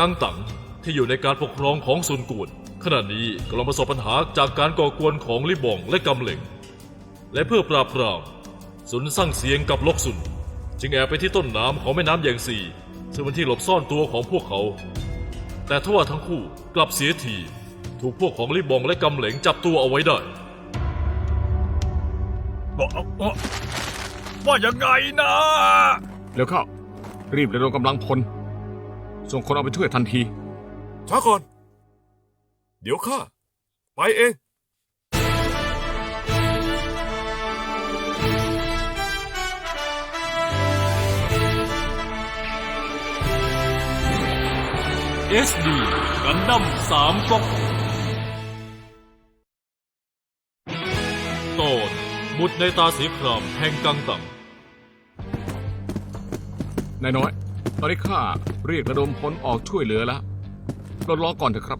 กังตังที่อยู่ในการปกครองของซุนกวนขณะนี้กำลังประสบปัญหาจากการก่อกวนของลิบองและกำเหล็ง และเพื่อปราบปรามซุนสั่งเสียงกับลกซุน จึงแอบไปที่ต้นน้ำของแม่น้ำแยงซีซึ่งเป็นที่หลบซ่อนตัวของพวกเขา แต่ทว่าทั้งคู่กลับเสียทีถูกพวกของลิบองและกำเหลงจับตัวเอาไว้ได้บอกว่าว่ายังไงนะเร็วเข้ารีบระดมกำลังพล ส่งคนเอาไปช่วยทันที ช้าก่อน เดี๋ยวข้า ไปเอง SD กันดั้มสามก๊อกตอนบุตรในตาสีครามแห่งกังตังนายน้อย ตอนนี้ข้าเรียกระดมพลออกช่วยเหลือแล้วเรารอก่อนเถอะครับ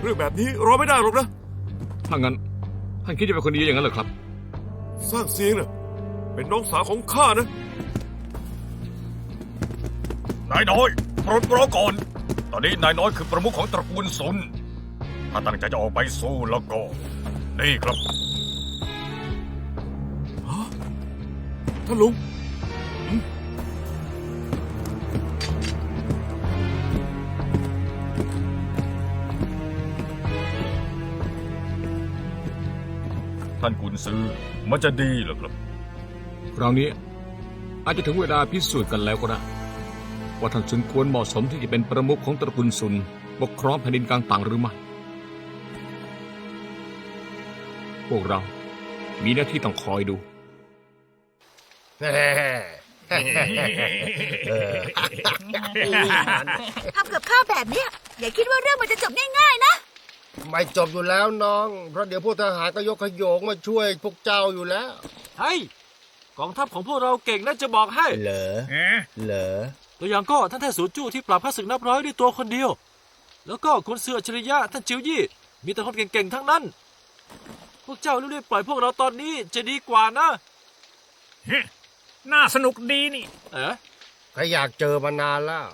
เรื่องแบบนี้รอไม่ได้หรอกนะ ถ้างั้นท่านคิดจะเป็นคนดีอย่างนั้นเหรอครับ สร้างเสียงน่ะเป็นน้องสาวของข้านะ นายน้อยโปรดรอก่อน ตอนนี้นายน้อยคือประมุขของตระกูลซุน ถ้าตั้งใจจะออกไปสู้แล้วก็ นี่ครับ ท่านลุง ซือมันจะดีเหรอครับ คราวนี้อาจจะถึงเวลาพิสูจน์กันแล้วก็ได้ว่าท่านซุนควรเหมาะสมที่จะเป็นประมุขของตระกูลซุนปกครองแผ่นดินกลางต่างหรือไม่ พวกเรามีหน้าที่ต้องคอยดู ทำกับข้าวแบบเนี้ยอย่าคิดว่าเรื่องมันจะจบง่ายๆนะ ไม่จบอยู่แล้วน้อง เพราะเดี๋ยวพวกทหารก็ยกขโยงมาช่วยพวกเจ้าอยู่แล้ว เฮ้ยกองทัพของพวกเราเก่งนะจะบอกให้ เหรอเหรอตัวอย่างก็ท่านแท้สูจู้ที่ปราบข้าศึกนับร้อยด้วยตัวคนเดียว แล้วก็คุณเสืออัจฉริยะท่านจิวยี่ มีแต่คนเก่งๆทั้งนั้น พวกเจ้ารีบๆปล่อยพวกเราตอนนี้จะดีกว่านะน่าสนุกดีนี่ เอ๊ะใครอยากเจอมานานแล้ว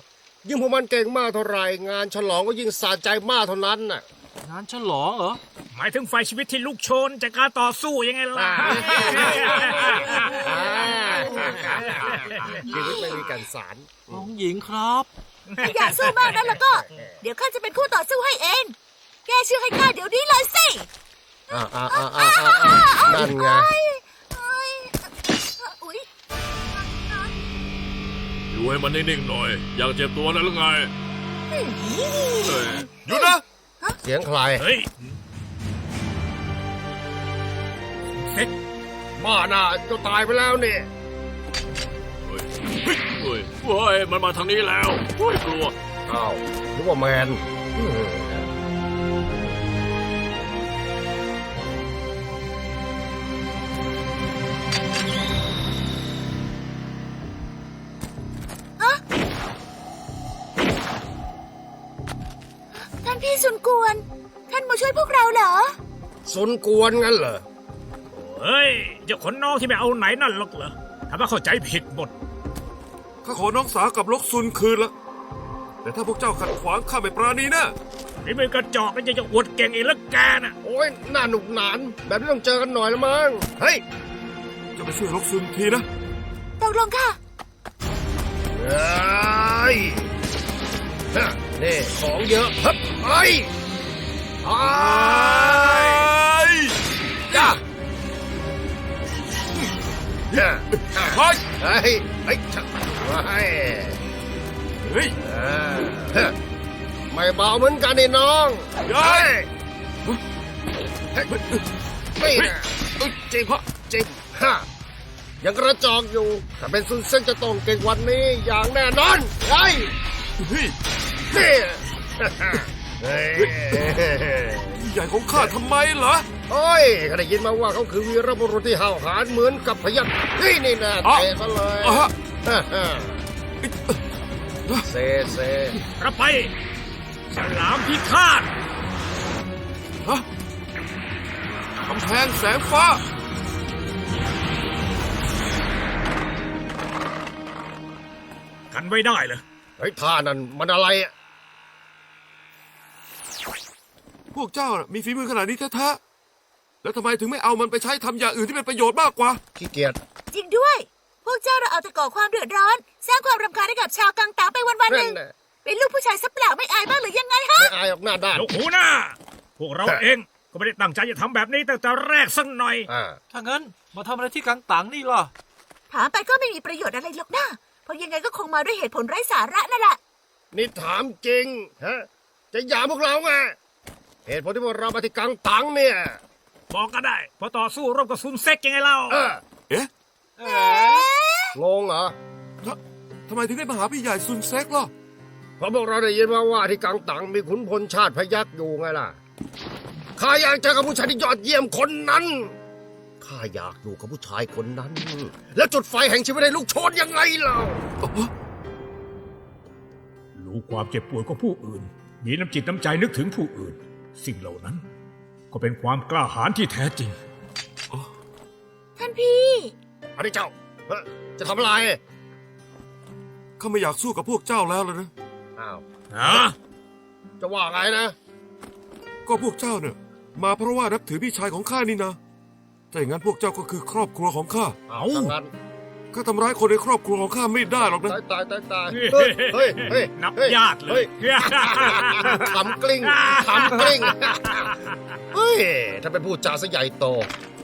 ยิ่งพวกมันเก่งมากเท่าไหร่งานฉลองก็ยิ่งสะใจมากเท่านั้นน่ะ งานฉลองเหรอ หมายถึงไฟชีวิตที่ลุกโชนจากการต่อสู้ยังไงล่ะ ชีวิตไม่มีกันสารองค์หญิงครับ อย่าสู้มากนะแล้วก็ เดี๋ยวข้าจะเป็นคู่ต่อสู้ให้เอง แกชื่อให้ข้าเดี๋ยวนี้เลยสิอ่าอ่าอ่าอ่าอ่านั่นไง เอ้ยเอ้ยอุ๊ยอยู่ให้มันนิ่งๆหน่อย อยากเจ็บตัวนะหรือไง เอ้ยหยุดนะ เสียงใครเฮ้ยบ้าน่ะจะตายไปแล้วนี่เฮ้ยเฮ้ยเฮ้ยเฮ้ยมันมาทางนี้แล้วเฮ้ยกลัวอ้าวนึกว่าแมน สุนกวนงั้นเหรอ เฮ้ยเจ้าขนน้องที่ไม่เอาไหนนั่นหรอกเหรอทำให้เข้าใจผิดหมด ข้าขอน้องสาวกับลกซุนคืนละ แต่ถ้าพวกเจ้าขัดขวางข้าไม่ปราณีนะ นี่มือกระจอกแล้วยังจะอวดเก่งอีกแล้วแกน่ะ โอ้ยน่าหนุกหนาน แบบนี้ต้องเจอกันหน่อยละมั้ง เฮ้ย จะไปช่วยลกซุนทีนะ ตกลงค่ะ เฮ้ยฮะนี่ของเยอะฮึบเฮ้ย เฮ้ยเฮ้ยเฮ้ยจ้าเฮ้ยไม่เบาเหมือนกันนี่น้องเฮ้ยเฮ้ยนี่นะอุ๊ยจิบจิบฮะยังกระจอกอยู่ ถ้าเป็นซุนเส้นจะต้องเก่งวันนี้อย่างแน่นอนไอ้ยเฮ้ยนี่เฮ้ยใหญ่ของข้าทำไมเหรอ โอ้ยข้าได้ยินมาว่าเขาคือวีรบุรุษที่ห้าวหาญเหมือนกับพยัคฆ์นี่นี่นะอ๋อเตะซะเลยอะฮะ ฮ่าฮ่าเซเซรับไปฉลามพิฆาตฮะกำแพงแสงฟ้า กันไว้ได้เหรอฮ้ยท่านั่นมันอะไรอะ พวกเจ้าน่ะมีฝีมือขนาดนี้แท้ๆ แล้วทำไมถึงไม่เอามันไปใช้ทำอย่างอื่นที่เป็นประโยชน์มากกว่า ขี้เกียจจริงด้วย พวกเจ้าเราเอาแต่ก่อความเดือดร้อน สร้างความรำคาญให้กับชาวกังตาไปวันๆหนั่นึ่นงน่ะเป็นลูกผู้ชายสับเปล่าไม่อายบ้างหรือยังไงฮะ ไม่อายออกหน้าด้านยกหูหน้า พวกเราเองก็ไม่ได้ตั้งใจจะทำแบบนี้ตั้งแต่แรกสักหน่อย อ่า ถ้างั้นมาทำอะไรที่กังตังนี่ล่ะ ถามไปก็ไม่มีประโยชน์อะไรหรอกนะเพราะยังไงก็คงมาด้วยเหตุผลไร้สาระนั่นแหละ นี่ถามจริงฮะจะหยามพวกเราไงเหตุผลที่พวกเรามาที่กังตังเนี่ย บอกก็ได้พอต่อสู้ร่วมกับซุนเซ็กยังไงเล่าเออเอ๊ะงงเหรอททำไมถึงได้มาหาพี่ใหญ่ซุนเซ็กล่ะเพราะพวกเราได้ยินมาว่าที่กังตังมีขุนพลชาติพยักอยู่ไงล่ะข้าอยากเจอกับผู้ชายที่ยอดเยี่ยมคนนั้นข้าอยากอยู่กับผู้ชายคนนั้น แล้วจุดไฟแห่งชีวิตให้ลูกโชนยังไงเล่ารู้ความเจ็บปวดของผู้อื่น มีน้ำจิตน้ำใจนึกถึงผู้อื่น สิ่งเหล่านั้น ก็เป็นความกล้าหาญที่แท้จริง ท่านพี่ อันนี้เจ้าเฮ้ยจะทำอะไรข้าไม่อยากสู้กับพวกเจ้าแล้วเลยนะ อ้าวฮะ จะว่าไงนะ ก็พวกเจ้าเนี่ยมาเพราะว่านับถือพี่ชายของข้านี่นะถ้าอย่างนั้นพวกเจ้าก็คือครอบครัวของข้า เอาทางนั้น ข้าทำร้ายคนในครอบครัวของข้าไม่ได้หรอกนะ ตายตายตายตายเฮ้ยเฮ้ยเฮ้ยนับฮ้ญาติเลยฮ้ขำกลิ้งขำกลิ้งเฮ้ยถ้าเป็นผู้จาซะใหญ่โต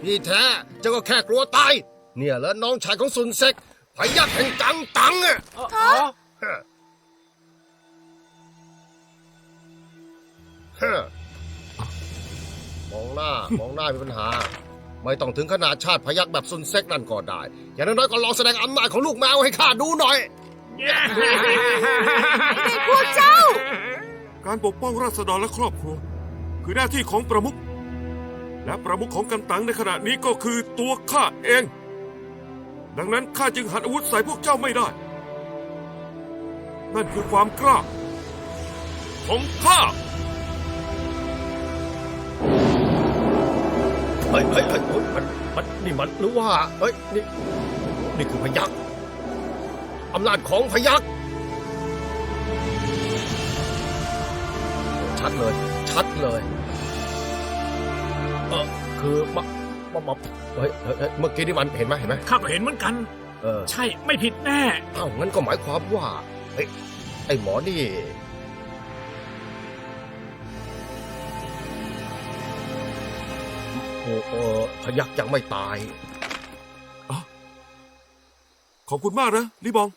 นี่แท้เจ้าก็แค่กลัวตาย เนี่ยแล้วน้องชายของซุนเซ็กพยักแห่งกังตังอะอ๋ออ๋อฮะฮะมองหน้ามองหน้ามีปัญหา ไม่ต้องถึงขนาดชาติพยักแบบซุนเซ็กนั่นก็ได้ อย่างน้อยๆก็ลองแสดงอำนาจของลูกแมวให้ข้าดูหน่อยพวกเจ้า การปกป้องราษฎรและครอบครัว คือหน้าที่ของประมุขและประมุขของกันตังในขณะนี้ก็คือตัวข้าเอง ดังนั้นข้าจึงหันอาวุธใส่พวกเจ้าไม่ได้ นั่นคือความกล้าของข้า เฮ้ยเฮ้ยเฮ้ยเฮ้ยมันมันนี่มันหรือว่าเฮ้ยนี่นี่คือพยักอำนาจของพยักชัดเลย ชัดเลยเออคือมามามาเฮ้ยเฮ้ยเฮ้ยเมื่อกี้นี่มันเห็นไหมเห็นไหมข้าก็เห็นเหมือนกัน เออใช่ไม่ผิดแน่เอ้างั้นก็หมายความว่าเฮ้ยไอ้หมอนี่ โอ้เออพยักยังไม่ตายขอบคุณมากนะลิบอง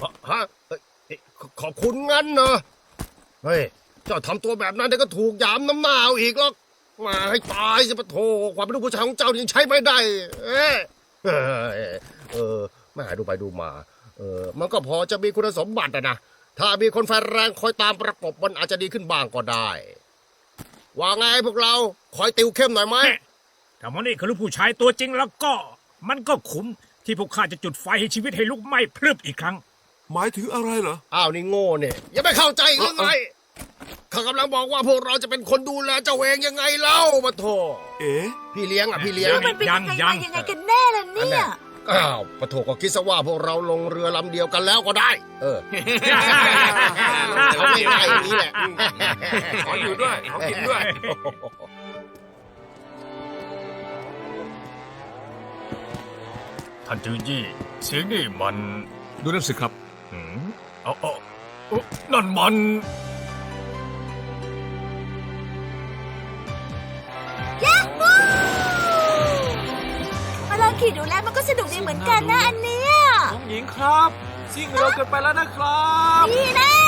ฮะฮะเอ้ยเอ้ยขขอบคุณงั้นเนอะเฮ้ยเจ้าทำตัวแบบนั้นเดี๋ยวก็ถูกยามน้ำหน้าเอาอีกหรอกมาให้ตายสิปะโถความเป็นลูกผู้ชายของเจ้ายังใช้ไม่ได้ เอ้ยเอ้ยเออแม่ดูไปดูมา เออ มันก็พอจะมีคุณสมบัติอะนะถ้ามีคนไฟแรงคอยตามประกบมันอาจจะดีขึ้นบ้างก็ได้ ว่าไงพวกเราคอยติวเข้มหน่อยไหม ถ้ามันนี่คือลูกผู้ชายตัวจริงแล้วก็มันก็คุ้มที่พวกข้าจะจุดไฟให้ชีวิตให้ลุกไหม้พรึบอีกครั้ง หมายถึงอะไรเหรอ อ้าวนี่โง่เนี่ยยังไม่เข้าใจอีกหรือไงข้ากำลังบอกว่าพวกเราจะเป็นคนดูแลเจ้าเองยังไงเล่ามาโถเอ๊ะพี่เลี้ยงอะพี่เลี้ยงแล้วมันเป็นยังไงยัมางยังไงกันแน่ล่ะเนี่ยอ้าวปะโถก็คิดซะว่าพวกเราลงเรือลำเดียวกันแล้วก็ได้ เออเอาไม่ได้อย่างนี้แหละขออยู่ด้วยขอกินด้วย ท่านจือยี่ เสียงนี่มันดูนั่นสิครับหืมเอาเอาเอานั่นมันมาลองขี่ดูแล้วมันก็สนุกดีเหมือนกันนะอันเนี้ยน้องหญิงครับซิ่งเร็วเกินไปแล้วนะครับ นี่แน่ใ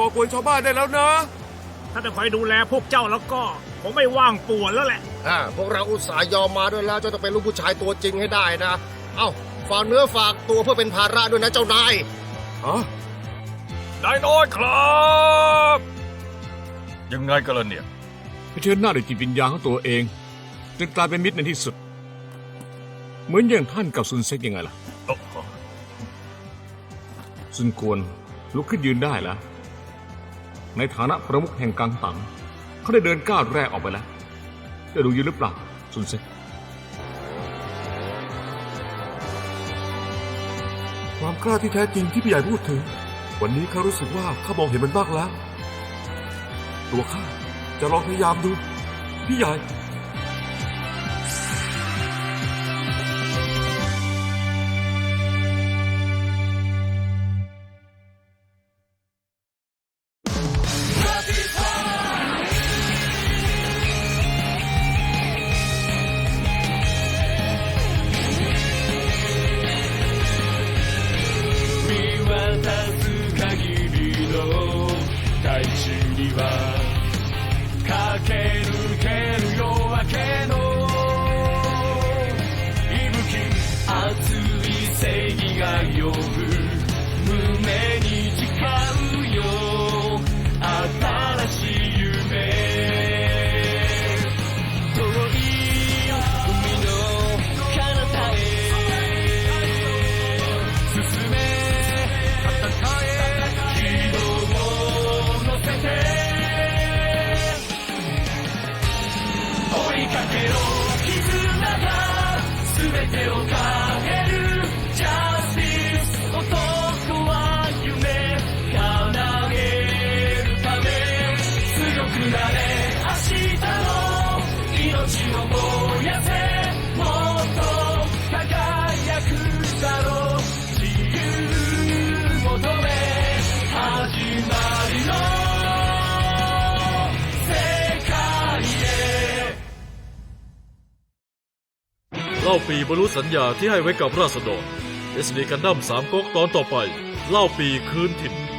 กก่อกวนชาวบ้านได้แล้วนะ ถ้าจะคอยดูแลพวกเจ้าแล้วก็คงไม่ว่างป่วนแล้วแหละ อ่าพวกเราอุตส่าห์ยอมมาด้วยแล้วจะต้องเป็นลูกผู้ชายตัวจริงให้ได้นะ เอ้าฝากเนื้อฝากตัวเพื่อเป็นภาระด้วยนะเจ้านายฮะนายน้อยครับ ยังไงกันล่ะเนี่ย เผชิญหน้าด้วยจิตวิญญาณของตัวเอง จนกลายเป็นมิตรในที่สุด เหมือนอย่างท่านกับซุนเซ็กยังไงล่ะโอ้โหซุนกวนลุกขึ้นยืนได้แล้ว ในฐานะประมุขแห่งกังตังเขาได้เดินก้าวแรกออกไปแล้วจะดูยืนหรือเปล่าซุนเซ็ความกล้าที่แท้จริงที่พี่ใหญ่พูดถึง วันนี้ข้ารู้สึกว่าข้ามองเห็นมันบ้างแล้ว ตัวข้าจะลองพยายามดู พี่ใหญ่ 熱い正義が呼ぶ。 ล่าปีบรรลุสัญญาที่ให้ไว้กับราษฎร SD กันดั้มสามก๊กตอนต่อไป เล่าปีคืนถิ่น